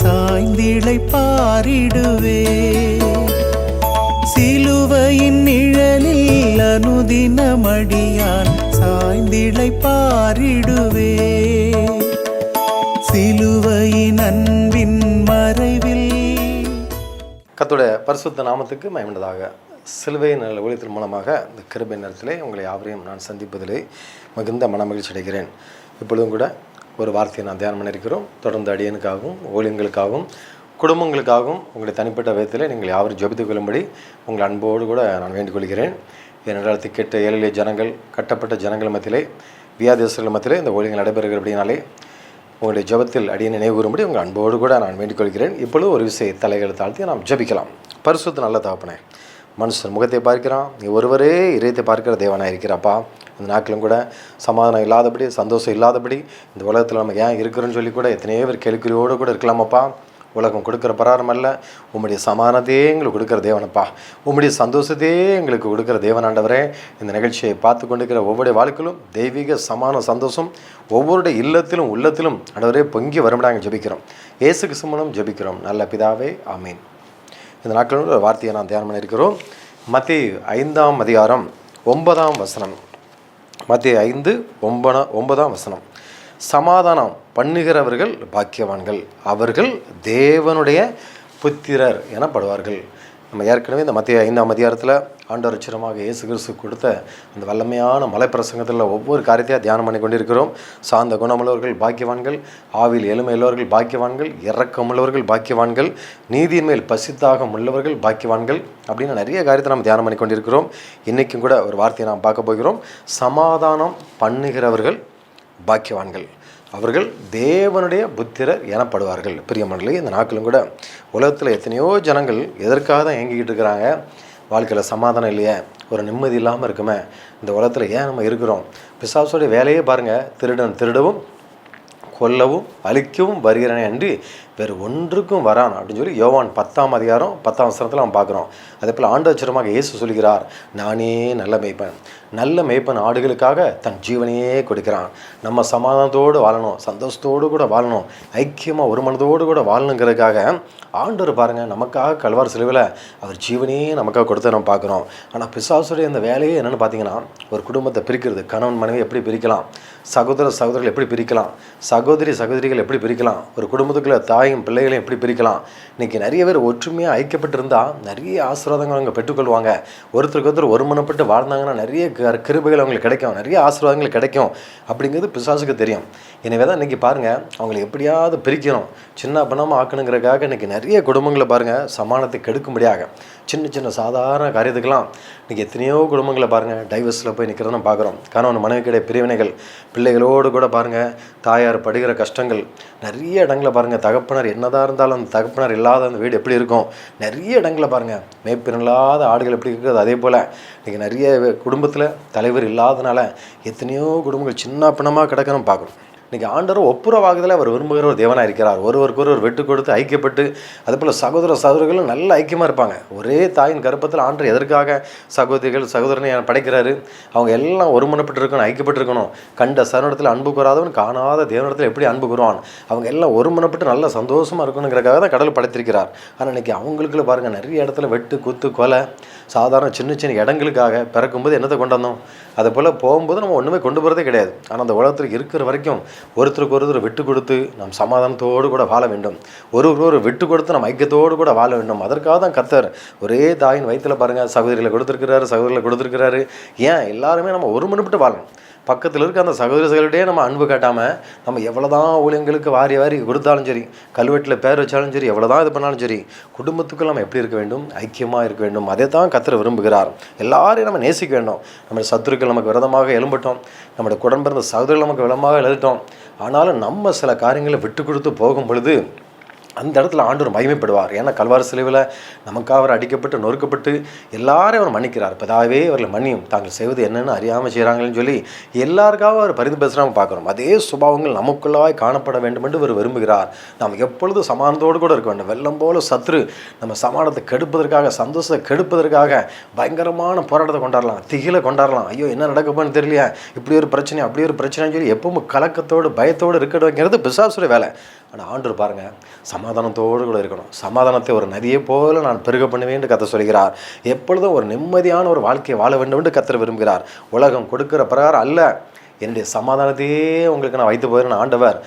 சாய்ந்திளை பாரிடுவே சிலுவையின் நிழலில் அனுதினமடியான் சாய்ந்திளை பாரிடுவே சிலுவையின் அன்பின் மறைவில் கத்துடைய பரிசுத்த நாமத்துக்கு மயமண்டதாக சிலுவை நல்ல ஒழியத்தின் மூலமாக இந்த கிருபை நேரத்திலே உங்களை யாவரையும் நான் சந்திப்பதிலே மிகுந்த மனமகிழ்ச்சி அடைகிறேன் இப்பொழுதும் கூட ஒரு வார்த்தையை நான் தியானம் பண்ணியிருக்கிறோம். தொடர்ந்து அடியனுக்காகவும் ஊழியங்களுக்காகவும் குடும்பங்களுக்காகவும் உங்களுடைய தனிப்பட்ட விதத்தில் நீங்கள் யாவரும் ஜபித்துக் கொள்ளும்படி உங்கள் அன்போடு கூட நான் வேண்டிக்கொள்கிறேன். ஏனென்றால் திக்கெட்ட ஏழை ஜனங்கள் கட்டப்பட்ட ஜனங்கள் மத்தியிலே வியாதியஸ்தர்கள் மத்தியிலே இந்த ஊழியங்கள் அப்படின்னாலே உங்களுடைய ஜெபத்தில் அடியை நினைவுறும்படி உங்கள் அன்போடு கூட நான் வேண்டிக்கொள்கிறேன். இப்பொழுது ஒரு விசை தலைகளை தாழ்த்தி நாம் ஜெபிக்கலாம். பரிசுத்த நல்ல தகப்பனே மனுஷன் முகத்தை பார்க்கிறான். நீ ஒருவரே இதயத்தை பார்க்கிற தேவனாக இருக்கிறாப்பா. இந்த நாட்களும் கூட சமாதானம் இல்லாதபடி சந்தோஷம் இல்லாதபடி இந்த உலகத்தில் நம்ம ஏன் இருக்கிறோன்னு சொல்லி கூட எத்தனையோ பேர் கேள்விக்குறியோடு கூட இருக்கலாமாப்பா. உலகம் கொடுக்குற பராரம் அல்ல. உம்முடைய சமானத்தையே எங்களுக்கு கொடுக்குற தேவனப்பா. உம்முடைய சந்தோஷத்தையே எங்களுக்கு கொடுக்குற தேவனாண்டவரே இந்த நிகழ்ச்சியை பார்த்து கொண்டிருக்கிற ஒவ்வொரு வாழ்க்கையிலும் தெய்வீக சமான சந்தோஷம் ஒவ்வொருடைய இல்லத்திலும் உள்ளத்திலும் ஆண்டவரே பொங்கி வரும்படாங்க ஜெபிக்கிறோம். இயேசுக்கு சுமனம் ஜபிக்கிறோம். நல்ல பிதாவே ஆமீன். இந்த நாட்களில் ஒரு வார்த்தையை நான் தியானம் பண்ணியிருக்கிறோம். மத்திய ஐந்தாம் அதிகாரம் ஒன்பதாம் வசனம். மத்திய ஐந்து ஒன்பன ஒன்பதாம் வசனம். சமாதானம் பண்ணுகிறவர்கள் பாக்கியவான்கள். அவர்கள் தேவனுடைய புத்திரர் எனப்படுவார்கள். நம்ம ஏற்கனவே இந்த மத்திய ஐந்தாம் அதிகாரத்தில் ஆண்டவர் உச்சரமாக இயேசு கிறிஸ்து கொடுத்த அந்த வல்லமையான மலை பிரசங்கத்தில் ஒவ்வொரு காரியத்தையும் தியானம் பண்ணி கொண்டிருக்கிறோம். சார்ந்த குணமுள்ளவர்கள் பாக்கியவான்கள் ஆவில் எளிமையுள்ளவர்கள் பாக்கியவான்கள் இறக்கமுள்ளவர்கள் பாக்கியவான்கள் நீதியின் மேல் பசித்தாகம் உள்ளவர்கள் பாக்கியவான்கள் அப்படின்னு நிறைய காரியத்தை நம்ம தியானம் பண்ணி கொண்டிருக்கிறோம். இன்றைக்கும் கூட ஒரு வார்த்தையை நாம் பார்க்க போகிறோம். சமாதானம் பண்ணுகிறவர்கள் பாக்கியவான்கள். அவர்கள் தேவனுடைய புத்திரர் எனப்படுவார்கள். பிரியமண்டலி இந்த நாட்களும் கூட உலகத்தில் எத்தனையோ ஜனங்கள் எதற்காக தான் இயங்கிக்கிட்டு இருக்கிறாங்க? வாழ்க்கையில் சமாதானம் இல்லையே? ஒரு நிம்மதி இல்லாமல் இருக்குமே? இந்த உலகத்தில் ஏன் நம்ம இருக்கிறோம்? பிசாசோடைய வேலையே பாருங்கள் திருடன் திருடவும் கொல்லவும் அழிக்கவும் வருகிறேன் என்று வேறு ஒன்றுக்கும் வரான் அப்படின்னு சொல்லி யோவான் பத்தாம் அதிகாரம் பத்தாம் வசனத்தில் நம்ம பார்க்குறோம். அதே போல் ஆண்டவச்சரமாக இயேசு சொல்கிறார் நானே நல்ல மேய்ப்பன். நல்ல மேய்ப்பன் ஆடுகளுக்காக தன் ஜீவனையே கொடுக்கிறான். நம்ம சமாதானத்தோடு வாழணும் சந்தோஷத்தோடு கூட வாழணும் ஐக்கியமாக ஒரு மனதோடு கூட வாழணுங்கிறதுக்காக ஆண்டவர் பாருங்கள் நமக்காக கல்வார் செலவில் அவர் ஜீவனையே நமக்காக கொடுத்து நம்ம பார்க்குறோம். ஆனால் பிசாசுடைய அந்த வேலையே என்னென்னு பார்த்தீங்கன்னா ஒரு குடும்பத்தை பிரிக்கிறது. கணவன் மனைவி எப்படி பிரிக்கலாம்? சகோதர சகோதரர்கள் எப்படி பிரிக்கலாம்? சகோதரி சகோதரிகள் எப்படி பிரிக்கலாம்? ஒரு குடும்பத்துக்குள்ளே தாய் தாயும் பிள்ளைகளையும் எப்படி பிரிக்கலாம்? இன்றைக்கி நிறைய பேர் ஒற்றுமையாக ஐக்கியப்பட்டிருந்தால் நிறைய ஆசீர்வாதங்கள் அவங்க பெற்றுக்கொள்வாங்க. ஒருத்தருக்கு ஒருத்தர் ஒருமனப்பட்டு வாழ்ந்தாங்கன்னா நிறைய க- கிருபைகள் அவங்களுக்கு கிடைக்கும். நிறைய ஆசீர்வாதங்கள் கிடைக்கும். அப்படிங்கிறது பிசாசுக்கு தெரியும். எனவே தான் இன்றைக்கி பாருங்கள் அவங்களை எப்படியாவது பிரிக்கணும். சின்ன பண்ணாமல் ஆக்கணுங்கிறதுக்காக இன்றைக்கி நிறைய குடும்பங்களை பாருங்கள் சமானத்தை கெடுக்கும்படியாக. சின்ன சின்ன சாதாரண காரியத்துக்கெல்லாம் இன்றைக்கி எத்தனையோ குடும்பங்களை பாருங்கள் டைவர்ஸில் போய் நிற்கிறத நம்ம பார்க்குறோம். கணவன் மனைவிக்கிடையே பிரிவினைகள் பிள்ளைகளோடு கூட பாருங்கள் தாயார் படுகிற கஷ்டங்கள் நிறைய இடங்களில் பாருங்கள் தகப்பனர் என்னதாக இருந்தாலும் அந்த தகப்பனர் இல்லாத அந்த வீடு எப்படி இருக்கும்? நிறைய இடங்களில் பாருங்கள் மேய்ப்பின் ஆடுகள் எப்படி இருக்கிறது? அதே போல் இன்றைக்கி நிறைய குடும்பத்தில் தலைவர் இல்லாதனால எத்தனையோ குடும்பங்கள் சின்ன பின்னமாக கிடக்கணும் பார்க்குறோம். இன்றைக்கி ஆண்டவர் ஒப்புரவாகுதல அவர் விரும்புகிற ஒரு தேவனாக இருக்கிறார். ஒருவருக்கு ஒருவர் வெட்டு கொடுத்து ஐக்கியப்பட்டு அதுபோல் சகோதர சகோதரிகளும் நல்ல ஐக்கியமாக இருப்பாங்க. ஒரே தாயின் கருப்பத்தில் ஆண்டர் எதற்காக சகோதரிகள் சகோதரனை படைக்கிறாரு? அவங்க எல்லாம் ஒருமனப்பட்டிருக்கணும் இருக்கணும் கண்ட சரணத்தில் அன்பு கூறாதவன் காணாத தேவனிடத்தில் எப்படி அன்பு கூறுவான்? அவங்க எல்லாம் ஒருமனப்பட்டு நல்ல சந்தோஷமாக இருக்கணுங்கிறக்காக தான் கடவுள் படைத்திருக்கிறார். ஆனால் இன்றைக்கி அவங்களுக்குள்ள பாருங்கள் நிறைய இடத்துல வெட்டு குத்து கொலை சாதாரண சின்ன சின்ன இடங்களுக்காக பிறக்கும்போது என்னத்தை கொண்டு வந்தோம்? அதே போல் போகும்போது நம்ம ஒன்றுமே கொண்டு போகிறதே கிடையாது. ஆனால் அந்த உலகத்தில் இருக்கிற வரைக்கும் ஒருத்தருக்கு ஒருத்தர் விட்டு கொடுத்து நாம் சமாதானத்தோடு கூட வாழ வேண்டும். ஒருவருக்கு ஒரு விட்டு கொடுத்து நம்ம ஐக்கியத்தோடு கூட வாழ வேண்டும். அதற்காக தான் கத்தர் ஒரே தாயின் வயிற்றில் பாருங்கள் சகோதரிகளை கொடுத்துருக்கிறாரு சகோதரிகளை கொடுத்துருக்கிறாரு. ஏன்? எல்லாருமே நம்ம ஒரு மணிப்பட்டு வாழணும். பக்கத்தில் இருக்க அந்த சகோதர சகோதரிகிட்டே நம்ம அன்பு காட்டாமல் நம்ம எவ்வளோ தான் ஊழியங்களுக்கு வாரி வாரி கொடுத்தாலும் சரி கல்வெட்டில் பேர் வச்சாலும் சரி எவ்வளோ தான் இது பண்ணாலும் சரி குடும்பத்துக்குள் நம்ம எப்படி இருக்க வேண்டும்? ஐக்கியமாக இருக்க வேண்டும். அதை தான் கத்திர விரும்புகிறார். எல்லாரையும் நம்ம நேசிக்க வேண்டும். நம்முடைய சத்துருக்கள் நமக்கு விரதமாக எழும்பட்டோம். நம்முடைய குடம்பிறந்த சகோதரர்கள் நமக்கு விலமாக எழுதிட்டோம். ஆனாலும் நம்ம சில காரியங்களை விட்டு கொடுத்து போகும் பொழுது அந்த இடத்துல ஆண்டவர் மகிமைப்படுவார். ஏன்னா கல்வார் சிலுவில் நமக்காக அவர் அடிக்கப்பட்டு நொறுக்கப்பட்டு எல்லாரையும் அவர் மன்னிக்கிறார். பிதாவே அவர்களை மன்னியும். தாங்கள் செய்வது என்னென்னு அறியாமல் செய்கிறாங்கன்னு சொல்லி எல்லாருக்காகவும் அவர் பரிந்து பேசுகிறாமல் பார்க்குறோம். அதே சுபாவங்கள் நமக்குள்ளாய் காணப்பட வேண்டும் என்று அவர் விரும்புகிறார். நாம் எப்பொழுதும் சமானத்தோடு கூட இருக்க வேண்டும். வெள்ளம் போல சத்ரு நம்ம சமானத்தை கெடுப்பதற்காக சந்தோஷத்தை கெடுப்பதற்காக பயங்கரமான போராட்டத்தை கொண்டாடலாம். திகில கொண்டாடலாம். ஐயோ என்ன நடக்கப்போன்னு தெரியலையா. இப்படி ஒரு பிரச்சனை அப்படி ஒரு பிரச்சனைன்னு சொல்லி எப்பவும் கலக்கத்தோடு பயத்தோடு இருக்கணுங்கிறது பிசாசுடைய வேலை. ஆனால் ஆண்டவர் பாருங்கள் சமாதானத்தோடு கூட இருக்கணும். சமாதானத்தை ஒரு நதியை போல நான் பெருக பண்ணுவேன் என்று கத்த சொல்கிறார் எப்பொழுதும் ஒரு நிம்மதியான ஒரு வாழ்க்கையை வாழ வேண்டும் என்று கத்தர் விரும்புகிறார். உலகம் கொடுக்கிற பிரகாரம் அல்ல. என்னுடைய சமாதானத்தையே உங்களுக்கு நான் வைத்து போகிறேன் ஆண்டவர்.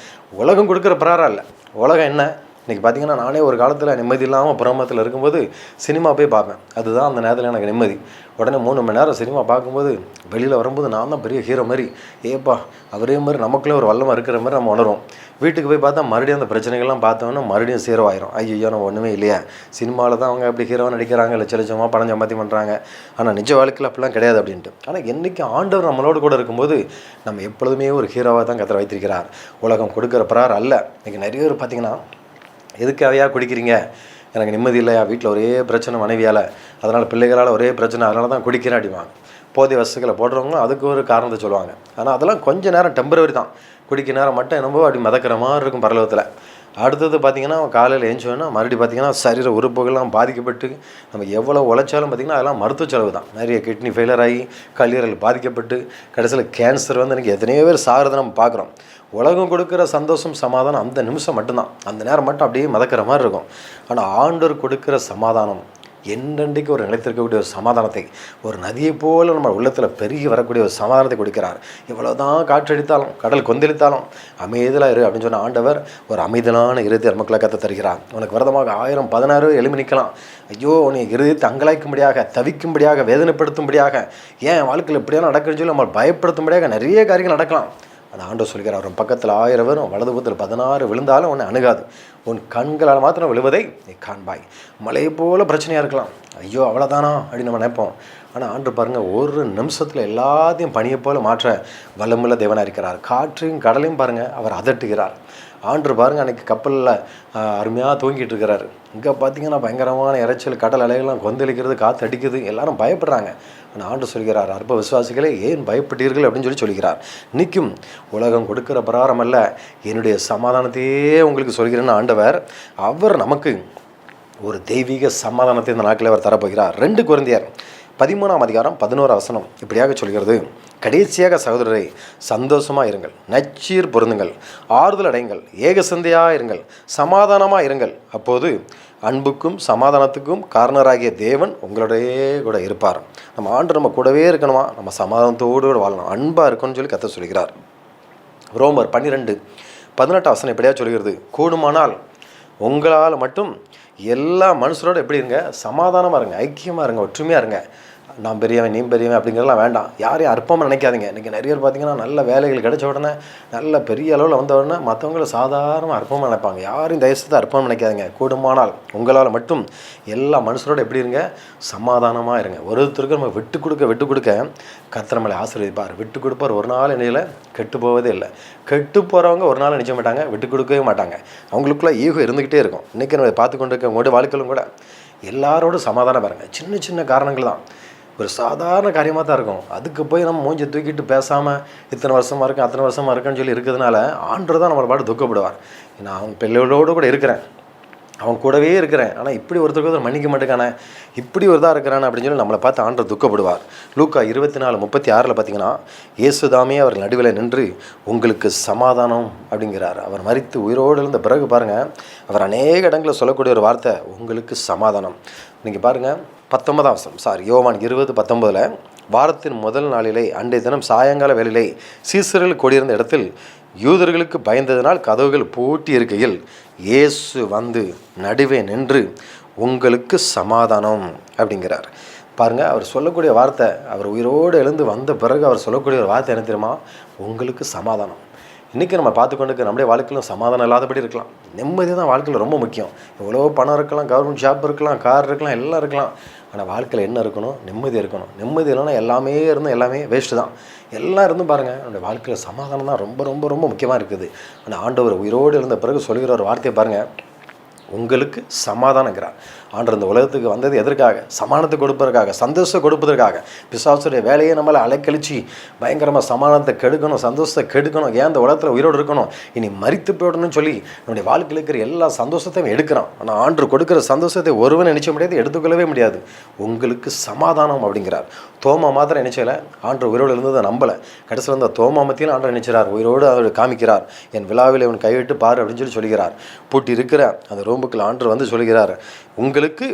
உலகம் கொடுக்குற பிரகாரம் இல்லை உலகம் என்ன? இன்றைக்கி பார்த்தீங்கன்னா நானே ஒரு காலத்தில் நிம்மதி இல்லாமல் புறமத்தில் இருக்கும்போது சினிமா போய் பார்ப்பேன். அதுதான் அந்த நேரத்தில் எனக்கு நிம்மதி. உடனே மூணு மணி நேரம் சினிமா பார்க்கும்போது வெளியில் வரும்போது நான் தான் பெரிய ஹீரோ மாதிரி. ஏப்பா அவரே மாதிரி நமக்குள்ளே ஒரு வல்லமாக இருக்கிற மாதிரி நம்ம உணரும் வீட்டுக்கு போய் பார்த்தா மறுபடியும் அந்த பிரச்சனைகள்லாம் பார்த்தோன்னா மறுபடியும் சீரோ ஆயிரும். ஐயோ நம்ம ஒன்றுமே இல்லையா. சினிமாவில் தான் அவங்க எப்படி ஹீரோவாக நடிக்கிறாங்க லட்ச லட்சமாக பணம் சம்பாத்தி பண்ணுறாங்க ஆனால் நிஜ வாழ்க்கையில் அப்படிலாம் கிடையாது அப்படின்ட்டு. ஆனால் என்றைக்கு ஆண்டவர் நம்மளோடு கூட இருக்கும்போது நம்ம எப்பொழுதுமே ஒரு ஹீரோவாக தான் கத்தர வைத்திருக்கிறார். உலகம் கொடுக்குற பிறார் அல்ல. இன்றைக்கி நிறைய பேர் பார்த்தீங்கன்னா எதுக்காகையா குடிக்கிறீங்க? எனக்கு நிம்மதி இல்லையா? வீட்டில் ஒரே பிரச்சனை மனைவியால். அதனால் பிள்ளைகளால் ஒரே பிரச்சனை அதனால தான் குடிக்கிறேன் அப்படிவாங்க போதிய வசதிகளை போடுறவங்களும் அதுக்கு ஒரு காரணத்தை சொல்லுவாங்க. ஆனால் அதெல்லாம் கொஞ்ச நேரம் டெம்பரவரி தான். குடிக்க நேரம் மட்டும் என்னமோ அப்படி மிதக்கிற மாதிரி இருக்கும் பரலோகத்தில். அடுத்தது பார்த்திங்கன்னா காலையில் எழுந்தோன்னா மறுபடியும் பார்த்திங்கன்னா சரீர உறுப்புகள்லாம் பாதிக்கப்பட்டு நம்ம எவ்வளோ உழைச்சாலும் பார்த்திங்கன்னா அதெல்லாம் மருத்துவ செலவு தான். நிறைய கிட்னி ஃபெயிலர் ஆகி கல்லீரல் பாதிக்கப்பட்டு கடைசியில் கேன்சர் வந்து எனக்கு எத்தனையோ பேர் சாகிறத நம்ம பார்க்குறோம் உலகம் கொடுக்குற சந்தோஷம் சமாதானம் அந்த நிமிஷம் மட்டும்தான். அந்த நேரம் மட்டும் அப்படியே மதக்கிற மாதிரி இருக்கும். ஆனால் ஆண்டவர் கொடுக்குற சமாதானம் என்னென்றைக்கு ஒரு நிலைத்திருக்கக்கூடிய ஒரு சமாதானத்தை ஒரு நதியை போல் நம்ம உள்ளத்தில் பெருகி வரக்கூடிய ஒரு சமாதானத்தை கொடுக்கிறார். இவ்வளோதான் காற்றடித்தாலும் கடல் கொந்தளித்தாலும் அமைதியாக இரு அப்படின்னு சொன்ன ஆண்டவர் ஒரு அமைதியான இருதய மக்களை கற்று தருகிறார். உனக்கு விரதமாக ஆயிரம் பதினாறு எழுமி நிற்கலாம். ஐயோ உன்னை இருதயத்தை அங்கலாய்க்கும்படியாக தவிக்கும்படியாக வேதனைப்படுத்தும்படியாக ஏன் வாழ்க்கையில் இப்படியான நடக்குன்னு சொல்லி நம்ம பயப்படுத்தும்படியாக நிறைய காரியங்கள் நடக்கலாம். அந்த ஆண்டவர் சொல்கிறார் அவன் பக்கத்தில் ஆயிரம் வரும் வலது பக்கத்தில் பதினாறு விழுந்தாலும் உன்னை அணுகாது. உன் கண்களால் மாத்திரம் விழுவதை நீ காண்பாய். மலை போல் பிரச்சனையாக இருக்கலாம். ஐயோ அவ்வளோதானா அப்படின்னு நம்ம நினைப்போம். ஆனால் ஆண்டு பாருங்கள் ஒரு நிமிஷத்தில் எல்லாத்தையும் பணியை போல் மாற்ற வல்லமுள்ள தேவனாக இருக்கிறார். காற்றையும் கடலையும் பாருங்கள் அவர் அதட்டுகிறார். ஆண்டு பாருங்கள் அன்றைக்கி கப்பலில் அருமையாக தூங்கிட்டு இருக்கிறாரு. இங்கே பார்த்தீங்கன்னா பயங்கரமான இறைச்சல் கடல் அலைகள்லாம் கொந்தளிக்கிறது காற்று அடிக்குது எல்லாரும் பயப்படுறாங்க. ஆனால் ஆண்டு சொல்கிறார் அற்ப விசுவாசிகளே ஏன் பயப்பட்டீர்கள்? அப்படின்னு சொல்லி சொல்கிறார். நிற்கும் உலகம் கொடுக்கிற பிரகாரம் அல்ல. என்னுடைய சமாதானத்தையே உங்களுக்கு சொல்கிறேன்னு ஆண்டவர் அவர் நமக்கு ஒரு தெய்வீக சமாதானத்தை இந்த நாட்களில் அவர் தரப்போகிறார். ரெண்டு குழந்தையார் பதிமூணாம் அதிகாரம் பதினோரு அவசனம் இப்படியாக சொல்கிறது. கடைசியாக சகோதரரை சந்தோஷமாக இருங்கள். நச்சீர் பொருந்துங்கள். ஆறுதல் அடையுங்கள். ஏக சந்தையாக இருங்கள். சமாதானமாக இருங்கள். அப்போது அன்புக்கும் சமாதானத்துக்கும் காரணராகிய தேவன் உங்களுடைய கூட இருப்பார். நம்ம ஆண்டு நம்ம கூடவே இருக்கணுமா? நம்ம சமாதானத்தோடு கூட வாழணும். அன்பாக இருக்கணும்னு சொல்லி கத்த சொல்கிறார். ரோமர் பன்னிரெண்டு பதினெட்டு வசனம் எப்படியா சொல்கிறது? கூடுமானால் உங்களால் மட்டும் எல்லா மனுஷரோடு எப்படி இருங்க? சமாதானமாக இருங்க ஐக்கியமாக இருங்க ஒற்றுமையாக இருங்க. நான் பெரியவன் நீ பெரியவன் அப்படிங்கிறலாம் வேண்டாம். யாரையும் அற்பமாக நினைக்காதீங்க. இன்றைக்கி நிறைய பேர் பார்த்தீங்கன்னா நல்ல வேலைகள் கிடைச்ச உடனே நல்ல பெரிய அளவில் வந்த உடனே மற்றவங்கள சாதாரணமாக அற்பமாக நினைப்பாங்க. யாரையும் தயவுசெய்து அற்பமாக நினைக்காதீங்க. கூடுமானால் உங்களால் மட்டும் எல்லா மனுஷரோடு எப்படி இருங்க? சமாதானமாக இருங்க. ஒருத்தருக்கு நம்ம விட்டு கொடுக்க விட்டு கொடுக்க கத்திரமலை ஆசீர்வதிப்பார். விட்டு கொடுப்பார் ஒரு நாள் இடையில கெட்டு போவதே இல்லை. கெட்டு போகிறவங்க ஒரு நாள் நினைச்ச மாட்டாங்க விட்டு கொடுக்கவே மாட்டாங்க. அவங்களுக்குள்ள ஈகோ இருந்துக்கிட்டே இருக்கும். இன்றைக்கி நம்ம பார்த்து கொண்டு இருக்க உங்களுடைய வாழ்க்கையிலும் கூட. எல்லாரோடும் சமாதானம் பாருங்கள் சின்ன சின்ன காரணங்கள் தான் ஒரு சாதாரண காரியமாக தான் இருக்கும். அதுக்கு போய் நம்ம மூஞ்சி தூக்கிட்டு பேசாமல் இத்தனை வருஷமாக இருக்கேன் அத்தனை வருஷமாக இருக்கேன்னு சொல்லி இருக்கிறதுனால ஆண்டு தான் நம்மளை பாட்டு துக்கப்படுவார். நான் அவன் பிள்ளைகளோடு கூட இருக்கிறேன். அவன் கூடவே இருக்கிறேன். ஆனால் இப்படி ஒருத்தருக்கு ஒருத்தர் மன்னிக்க மாட்டேங்கானே இப்படி ஒரு தான் இருக்கிறானே அப்படின்னு சொல்லி நம்மளை பார்த்து ஆண்டர் துக்கப்படுவார். லூக்கா இருபத்தி நாலு முப்பத்தி ஆறில் பார்த்தீங்கன்னா இயேசுதாமே அவர் நடுவில் நின்று உங்களுக்கு சமாதானம் அப்படிங்கிறார். அவர் மறித்து உயிரோடு இருந்த பிறகு பாருங்கள் அவர் அநேக இடங்களில் சொல்லக்கூடிய ஒரு வார்த்தை உங்களுக்கு சமாதானம். நீங்கள் பாருங்கள் பத்தொன்பதாம் வசனம். சாரி யோவான் இருபது பத்தொன்பதில் வாரத்தின் முதல் நாளிலே அன்றைய தினம் சாயங்கால வேளையிலே சீசரில் கொடியிருந்த இடத்தில் யூதர்களுக்கு பயந்ததினால் கதவுகள் பூட்டி இருக்கையில் இயேசு வந்து நடுவே நின்று உங்களுக்கு சமாதானம் அப்படிங்கிறார். பாருங்கள் அவர் சொல்லக்கூடிய வார்த்தை அவர் உயிரோடு எழுந்து வந்த பிறகு அவர் சொல்லக்கூடிய ஒரு வார்த்தை என்ன தெரியுமா? உங்களுக்கு சமாதானம். இன்றைக்கி நம்ம பார்த்து கொண்டு நம்முடைய வாழ்க்கையிலும் சமாதானம் இல்லாதபடி இருக்கலாம். நிம்மதி தான் வாழ்க்கையில் ரொம்ப முக்கியம். எவ்வளோ பணம் இருக்கலாம் கவர்மெண்ட் ஜாப் இருக்கலாம் கார் இருக்கலாம் எல்லாம் இருக்கலாம். ஆனால் வாழ்க்கையில் என்ன இருக்கணும்? நிம்மதி இருக்கணும். நிம்மதி இல்லைன்னா எல்லாமே இருந்தும் எல்லாமே வேஸ்ட்டு தான். எல்லாம் இருந்தும் பாருங்கள் நம்முடைய வாழ்க்கையில் சமாதானம் தான் ரொம்ப ரொம்ப ரொம்ப முக்கியமாக இருக்குது. ஆனால் ஆண்டவர் உயிரோடு இருந்த பிறகு சொல்கிற ஒரு வார்த்தையை பாருங்கள் உங்களுக்கு சமாதானங்கிறார். ஆண்டு இந்த உலகத்துக்கு வந்தது எதற்காக? சமானத்தை கொடுப்பதற்காக சந்தோஷத்தை கொடுப்பதற்காக. பிசாசுடைய வேலையை நம்மளை அலைக்கழிச்சு பயங்கரமாக சமாதானத்தை கெடுக்கணும் சந்தோஷத்தை கெடுக்கணும். ஏன் அந்த உலகத்தில் உயிரோடு இருக்கணும்? இனி மறித்து போயிடணும்னு சொல்லி நம்முடைய வாழ்க்கையில் இருக்கிற எல்லா சந்தோஷத்தையும் எடுக்கிறான். ஆனால் ஆண்டு கொடுக்குற சந்தோஷத்தை ஒருவன் நினைச்ச முடியாது எடுத்துக்கொள்ளவே முடியாது. உங்களுக்கு சமாதானம் அப்படிங்கிறார். தோமா மாத்திரம் நினைச்சல? ஆண்டு உயிரோடு இருந்ததை நம்பலை. கடைசியில் இருந்த தோமா மத்தியில் ஆண்டு நினைச்சிறார். உயிரோடு அவர் காமிக்கிறார். என் விழாவில் இவன் கைவிட்டு பாரு அப்படின்னு சொல்லி சொல்கிறார். பூட்டி இருக்கிற அந்த ரூம் ரூமுக்குள்ள ஆண்டு வந்து சொல்கிறார் உங்களுக்கு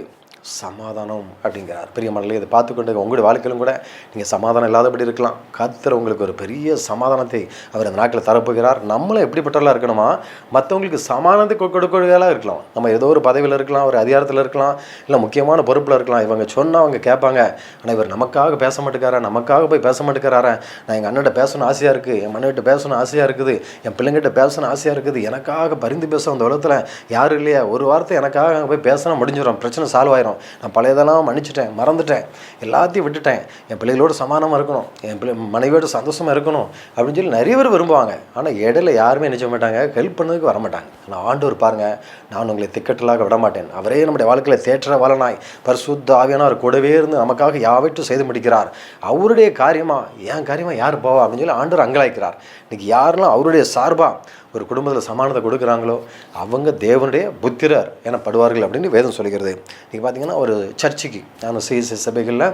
சமாதானம் அப்படிங்கிறார் பெரிய மனநிலை இதை பார்த்து கொண்டு உங்களுடைய வாழ்க்கையிலும் கூட நீங்கள் சமாதானம் இல்லாதபடி இருக்கலாம். கர்த்தர் உங்களுக்கு ஒரு பெரிய சமாதானத்தை அவர் அந்த நாட்டில் தரப்போகிறார். நம்மளும் எப்படிப்பட்டவர்களாக இருக்கணுமா? மற்றவங்களுக்கு சமாதானத்தை கொ- இருக்கலாம். நம்ம ஏதோ ஒரு பதவியில் இருக்கலாம் ஒரு அதிகாரத்தில் இருக்கலாம் இல்லை முக்கியமான பொறுப்பில் இருக்கலாம். இவங்க சொன்னால் அவங்க கேட்பாங்க. ஆனால் இவர் நமக்காக பேச மாட்டேங்காரா நமக்காக போய் பேச மாட்டேங்கிறாரா? நான் எங்கள் அண்ணன்ட்ட பேசணும் ஆசையாக இருக்குது என் மனைவிட்ட பேசணும் ஆசையாக இருக்குது என் பிள்ளைங்கிட்ட பேசணும் ஆசையாக இருக்குது. எனக்காக பரிந்து பேச அந்த உலகத்தில் யாரும் இல்லையா. ஒரு வார்த்தை எனக்காக அங்கே போய் பேசினா முடிஞ்சிடும். பிரச்சனை சால்வ் ஆயிரும். நான் பழையதெல்லாம் மன்னிச்சிட்டேன் மறந்துட்டேன் எல்லாத்தையும் விட்டுட்டேன். என் பிள்ளைகளோட சமானமாக இருக்கணும் என் பிள்ளை மனைவியோட சந்தோஷமாக இருக்கணும் அப்படின்னு சொல்லி நிறைய பேர் விரும்புவாங்க. ஆனால் இடையில யாருமே நினைச்ச மாட்டாங்க ஹெல்ப் பண்ணதுக்கு வர மாட்டாங்க. ஆனால் ஆண்டவர் பாருங்க நான் உங்களை திக்கட்டலாக விட மாட்டேன் அவரே நம்முடைய வாழ்க்கையில் தேற்ற வளனாய் பரிசுத்த ஆவியானவர் கூடவே இருந்து நமக்காக யாவற்றும் செய்து முடிக்கிறார். அவருடைய காரியமா என் காரியமாக யார் போவா அப்படின்னு சொல்லி ஆண்டவர் அங்கலாய்க்கிறார். இன்றைக்கி யாரெல்லாம் அவருடைய சார்பாக ஒரு குடும்பத்தில் சமானத்தை கொடுக்குறாங்களோ அவங்க தேவனுடைய புத்திரர் எனப்படுவார்கள் அப்படின்னு வேதம் சொல்கிறது நீங்கள் பார்த்தீங்கன்னா ஒரு சர்ச்சுக்கு நான் சி சபைகளில்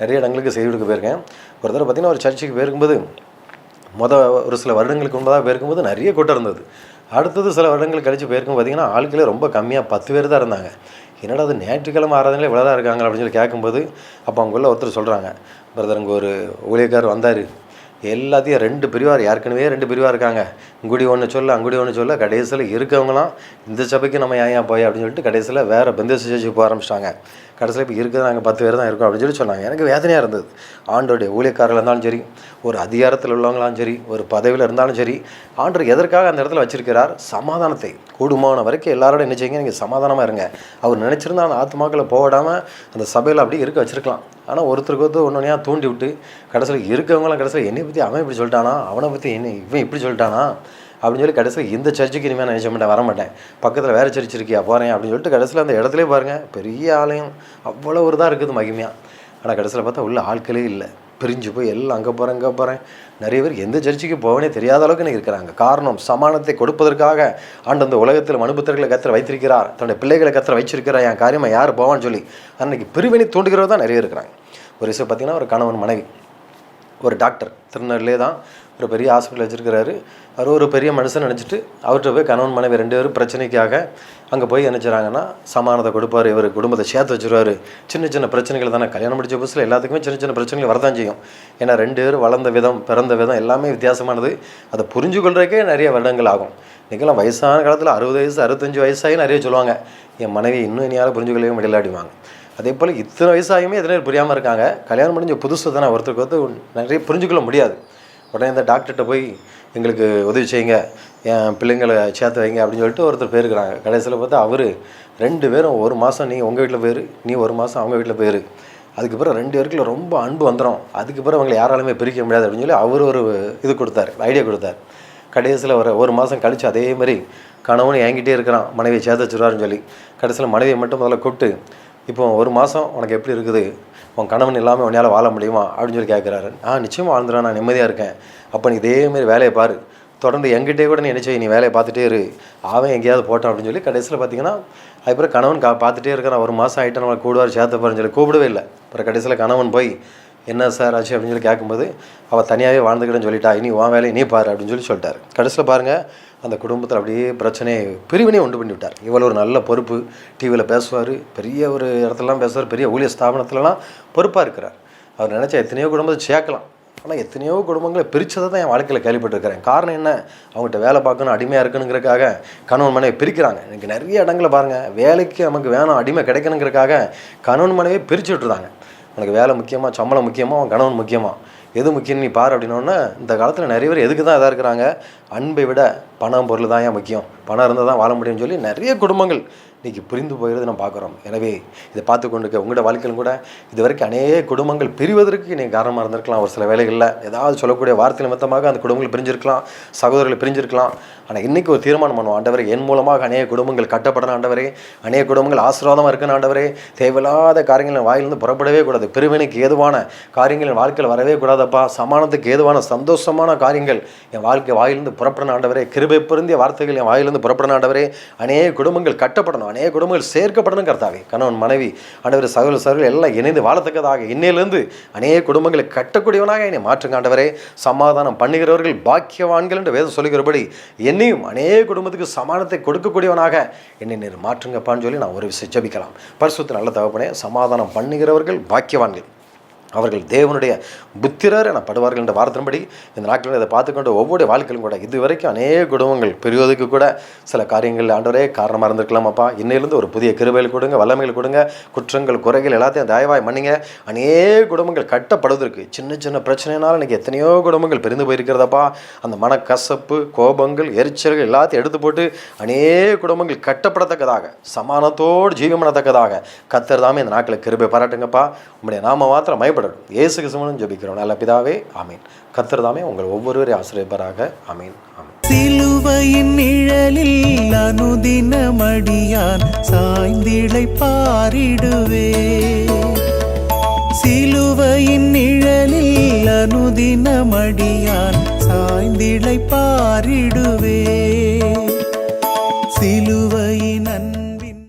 நிறைய இடங்களுக்கு செய்தி கொடுக்க போயிருக்கேன். ஒரு தடவை பார்த்திங்கன்னா ஒரு சர்ச்சுக்கு போயிருக்கும்போது மொதல் ஒரு சில வருடங்களுக்கு முன்பதாக போயிருக்கும்போது நிறைய கூட்டம் இருந்தது. அடுத்தது சில வருடங்கள் கழித்து போயிருக்கும் பார்த்தீங்கன்னா ஆட்களே ரொம்ப கம்மியாக பத்து பேர் தான் இருந்தாங்க. என்னடா அது ஞாயிற்றுக்கிழமை ஆராதனையில் இவ்வளோ தான் இருக்காங்க அப்படின்னு சொல்லி கேட்கும்போது அப்போ அவங்களுள்ள ஒருத்தர் சொல்கிறாங்க பிரதர் இங்கே ஒரு ஊழியக்காரர் வந்தார். எல்லாத்தையும் ரெண்டு பிரிவார் ஏற்கனவே ரெண்டு பிரிவாக இருக்காங்க. இங்குடி ஒன்று சொல்ல அங்குடி ஒன்று சொல்ல கடைசியில் இருக்கவங்களாம் இந்த சபைக்கு நம்ம ஏன் ஏன் போய் அப்படின்னு சொல்லிட்டு கடைசியில் வேறு பெந்தேச சர்ச்சுக்கு போக ஆரம்பிச்சிட்டாங்க. கடைசியில் இப்போ இருக்குது நாங்கள் பத்து பேர் தான் இருக்கோம் அப்படின்னு சொல்லி சொன்னாங்க. எனக்கு வேதனையாக இருந்தது. ஆண்டோடைய ஊழியக்காரர்கள் இருந்தாலும் சரி ஒரு அதிகாரத்தில் உள்ளவங்களாலும் சரி ஒரு பதவியில் இருந்தாலும் சரி ஆண்டர் எதற்காக அந்த இடத்துல வச்சிருக்கிறார்? சமாதானத்தை. கூடுமான வரைக்கும் எல்லாரோட என்ன செய்யுங்க நீங்கள் சமாதானமாக இருங்க. அவர் நினச்சிருந்தா அந்த ஆத்மாக்களை போடாமல் அந்த சபையில் அப்படியே இருக்க வச்சிருக்கலாம். ஆனால் ஒருத்தருக்கு ஒருத்தர் ஒன்று ஒன்றையாக தூண்டி விட்டு கடைசியில் இருக்கவங்களாம் கடைசியில் என்னை பற்றி அவன் இப்படி சொல்லிட்டானா? அவனை பற்றி என்ன இவன் இப்படி சொல்லிட்டானா? அப்படின்னு சொல்லி கடைசியில் இந்த சர்ச்சுக்கு இனிமேல் நினச்ச மாட்டேன் வர மாட்டேன் பக்கத்தில் வேறு சர்ச் இருக்கியா போகிறேன் அப்படின்னு சொல்லிட்டு கடைசியில் அந்த இடத்துலே பாருங்கள் பெரிய ஆலயம். அவ்வளோ ஒரு தான் இருக்குது மகிமையாக ஆனால் கடைசியில் பார்த்தா உள்ள ஆட்களே இல்லை. பிரிஞ்சு போய் எல்லாம் அங்கே போகிறேன் அங்கே போகிறேன் நிறைய பேர் எந்த சர்ச்சுக்கு போவனே தெரியாத அளவுக்கு இன்னைக்கு இருக்கிறாங்க. காரணம் சமானத்தை கொடுப்பதற்காக ஆண்டு அந்த உலகத்தில் மனுபுத்தர்களை கத்திர வைத்திருக்கிறார். தன்னுடைய பிள்ளைகளை கத்திர வச்சிருக்கிறார். என் காரியமாக யார் போவான்னு சொல்லி அன்னைக்கு பிரிவினை தூண்டுகிறவர் தான் நிறைய இருக்கிறாங்க. ஒரு விஷயம் பார்த்திங்கன்னா ஒரு கணவன் மனைவி ஒரு டாக்டர் திருநெல்வேலியே தான் ஒரு பெரிய ஹாஸ்பிட்டல் வச்சுருக்கிறாரு. அவர் ஒரு பெரிய மனுஷன் நினச்சிட்டு அவர்கிட்ட போய் கணவன் மனைவி ரெண்டு பேரும் பிரச்சனைக்காக அங்கே போய் நினச்சிறாங்கன்னா சமானத்தை கொடுப்பார். இவர் குடும்பத்தை சேர்த்து வச்சுருவார். சின்ன சின்ன பிரச்சனைகள் தானே கல்யாணம் முடிச்ச புதுசில் எல்லாத்துக்குமே சின்ன சின்ன பிரச்சனைகள் வரதான் செய்யும். ஏன்னா ரெண்டு பேரும் வளர்ந்த விதம் பிறந்த விதம் எல்லாமே வித்தியாசமானது. அதை புரிஞ்சு கொள்றதுக்கே நிறைய வருடங்கள் ஆகும். இன்றைக்கெல்லாம் வயசான காலத்தில் அறுபது வயசு அறுபத்தஞ்சு வயசாகி நிறைய சொல்லுவாங்க. என் மனைவி இன்னும் இனியால் புரிஞ்சுக்கொள்ளவே முடியல அப்படிவாங்க அதே போல் இத்தனை வயசாகியுமே எத்தனை பேர் புரியாமல் இருக்காங்க. கல்யாணம் முடிஞ்ச புதுசு தானே ஒருத்தருக்கு வந்து நிறைய புரிஞ்சுக்கொள்ள முடியாது. உடனே இந்த டாக்டர்கிட்ட போய் எங்களுக்கு உதவி செய்யுங்க. என் பிள்ளைங்களை சேர்த்து வைங்க. அப்படின்னு சொல்லிட்டு ஒருத்தர் போயிருக்கிறாங்க. கடைசியில் பார்த்தா அவர் ரெண்டு பேரும் ஒரு மாதம் நீ உங்கள் வீட்டில் போயிரு நீ ஒரு மாதம் அவங்க வீட்டில் போயிரு. அதுக்கு பிறகு ரெண்டு பேருக்குள்ள ரொம்ப அன்பு வந்துடும் அதுக்கு பிறகு அவங்களை யாராலுமே பிரிக்க முடியாது அப்படின்னு சொல்லி அவர் ஒரு இது கொடுத்தாரு ஐடியா கொடுத்தார். கடைசியில் ஒரு ஒரு மாதம் கழித்து அதே மாதிரி கணவன் என்கிட்டே இருக்கிறான் மனைவியை சேர்த்து வச்சுருவாருன்னு சொல்லி. கடைசியில் மனைவியை மட்டும் முதல்ல கூப்பிட்டு இப்போ ஒரு மாதம் உனக்கு எப்படி இருக்குது? உன் கணவன் இல்லாமல் உன்னால் வாழ முடியுமா? அப்படின்னு சொல்லி கேட்குறாரு ஆ நிச்சயமாக வாழ்ந்துடுறேன் நான் நிம்மதியாக இருக்கேன். அப்போ நீ இதேமாரி வேலையை பாரு. தொடர்ந்து எங்கிட்டே கூட நீ நினச்சி நீ வேலையை பார்த்துட்டே இரு. அவன் எங்கேயாவது போட்டான். அப்படின்னு சொல்லி கடைசியில் பார்த்தீங்கன்னா அதுக்கப்புறம் கணவன் கா பார்த்துட்டே இருக்கிறான் ஒரு மாதம் ஆகிட்டு நம்மளை கூடுவார் சேர்த்து பாருன்னு சொல்லி கூப்பிடவே இல்லை. அப்புறம் கடைசியில் கணவன் போய் என்ன சார் ஆச்சு? அப்படின்னு சொல்லி கேட்கும்போது அவள் தனியாகவே வாழ்ந்துக்கிட்டேன்னு சொல்லிட்டா. இனி உன் வேலையை நீ பாரு. அப்படின்னு சொல்லி சொல்லிட்டாரு. கடைசியில் பாருங்கள் அந்த குடும்பத்தில் அப்படியே பிரச்சனையை பிரிவினையை உண்டு பண்ணி விட்டார் இவ்வளோ ஒரு நல்ல பொறுப்பு டிவியில் பேசுவார் பெரிய ஒரு இடத்துலலாம் பேசுவார் பெரிய ஊழிய ஸ்தாபனத்துலலாம் பொறுப்பாக இருக்கிறார். அவர் நினச்சா எத்தனையோ குடும்பத்தை சேர்க்கலாம். ஆனால் எத்தனையோ குடும்பங்களை பிரித்ததை தான் என் வாழ்க்கையில் கேள்விப்பட்டிருக்கிறேன். காரணம் என்ன? அவங்ககிட்ட வேலை பார்க்கணும் அடிமையாக இருக்கணுங்கிறக்காக கணவன் மனைவி பிரிக்கிறாங்க. எனக்கு நிறைய இடங்களில் பாருங்கள் வேலைக்கு நமக்கு வேணும் அடிமை கிடைக்கணுங்கிறக்காக கணவன் மனைவியை பிரித்து விட்டுருந்தாங்க உனக்கு வேலை முக்கியமாக சம்பளம் முக்கியமாக அவன் கணவன் முக்கியமாக எது முக்கியம் நீ பாரு அப்படின்னோடனே இந்த காலத்தில் நிறைய பேர் எதுக்கு தான் இதாக இருக்கிறாங்க? அன்பை விட பணம் பொருள் தான் ஏன் முக்கியம். பணம் இருந்தால் தான் வாழ முடியும்னு சொல்லி நிறைய குடும்பங்கள் இன்னைக்கு புரிந்து போகிறது நான் பார்க்குறோம். எனவே இதை பார்த்து கொண்டிருக்க உங்களோட வாழ்க்கையிலும் கூட இது வரைக்கும் அநேக குடும்பங்கள் பிரிவதற்கு நீங்கள் காரணமாக இருந்திருக்கலாம். ஒரு சில வேலைகளில் ஏதாவது சொல்லக்கூடிய வார்த்தை நிமித்தமாக அந்த குடும்பங்கள் பிரிஞ்சிருக்கலாம். சகோதரர்கள் பிரிஞ்சிருக்கலாம். ஆனால் இன்றைக்கி ஒரு தீர்மானம் பண்ணுவோம். ஆண்டவரே என் மூலமாக அநேக குடும்பங்கள் கட்டப்படணும் ஆண்டவரே. அநேக குடும்பங்கள் ஆசீர்வாதமாக இருக்கணும் ஆண்டவரே. தேவையில்லாத காரியங்கள் வாயிலிருந்து புறப்படவே கூடாது. பிரிவினைக்கு ஏதுவான காரியங்களின் வாழ்க்கையில் வரவே கூடாதப்பா. சமானத்துக்கு ஏதுவான சந்தோஷமான காரியங்கள் என் வாழ்க்கை வாயிலிருந்து புறப்படணும் ஆண்டவரே. கிருபை பொருந்திய வார்த்தைகள் என் வாயிலிருந்து புறப்படணும் ஆண்டவரே. அநேக குடும்பங்கள் கட்டப்படணும். அநேக குடும்பங்கள் சேர்க்கப்படணும் கர்த்தாவே. கணவன் மனைவி ஆண்டவர் சகோதர சகோதரர்கள் எல்லாம் இணைந்து வாழத்தக்கதாக இன்னையிலிருந்து அநேக குடும்பங்களை கட்டக்கூடியவனாக என்னை மாற்றுங்க ஆண்டவரே. சமாதானம் பண்ணுகிறவர்கள் பாக்கியவான்கள் என்று வேதம் சொல்லுகிறபடி என்னையும் அநேக குடும்பத்துக்கு சமாதானத்தை கொடுக்கக்கூடியவனாக என்னை நீர் மாற்றுங்கப்பான்னு சொல்லி நான் ஒரு விஷயம் ஜபிக்கலாம். பரிசுத்த நல்ல தகப்பனே சமாதானம் பண்ணுகிறவர்கள் பாக்கியவான்கள். அவர்கள் தேவனுடைய புத்திரர் எனப்படுவார்கள் என்ற வார்த்தையின்படி இந்த நாட்களில் இதை பார்த்துக்கொண்டு ஒவ்வொரு வாழ்க்கையிலும் கூட இதுவரைக்கும் அநேக குடும்பங்கள் பெரியதுக்கு கூட சில காரியங்கள் ஆண்டவரே காரணமாக இருந்திருக்கலாமாப்பா இன்னிலிருந்து ஒரு புதிய கிருபைகள் கொடுங்க வல்லமைகள் கொடுங்க குற்றங்கள் குறைகள் எல்லாத்தையும் தயவாய் மன்னிங்க. அநேக குடும்பங்கள் கட்டப்படுவதற்கு சின்ன சின்ன பிரச்சனைனால இன்றைக்கி எத்தனையோ குடும்பங்கள் பிரிந்து போயிருக்கிறதப்பா. அந்த மனக்கசப்பு கோபங்கள் எரிச்சல்கள் எல்லாத்தையும் எடுத்து போட்டு அநேக குடும்பங்கள் கட்டப்படத்தக்கதாக சமானத்தோடு ஜீவம் பண்ணத்தக்கதாக கத்தர் தாமே இந்த நாட்களை கிருபை பாராட்டுங்கப்பா. உங்களுடைய நாம மாத்திரம் மயப்படட்டும் இயேசு கிருஷ்ணனும் ஜபிக்கிறோம். நல்ல பிதாவே ஆமீன். கத்தர் தாமே உங்கள் ஒவ்வொருவரை ஆசிரியப்பராக. ஆமீன் ஆமீன். சிலுவையின் நிழலில் அனுதினமடியான் சாய்ந்திழை பாரிடுவே. சிலுவையின் நிழலில் அனுதினமடியான் சாய்ந்திழை பாரிடுவே.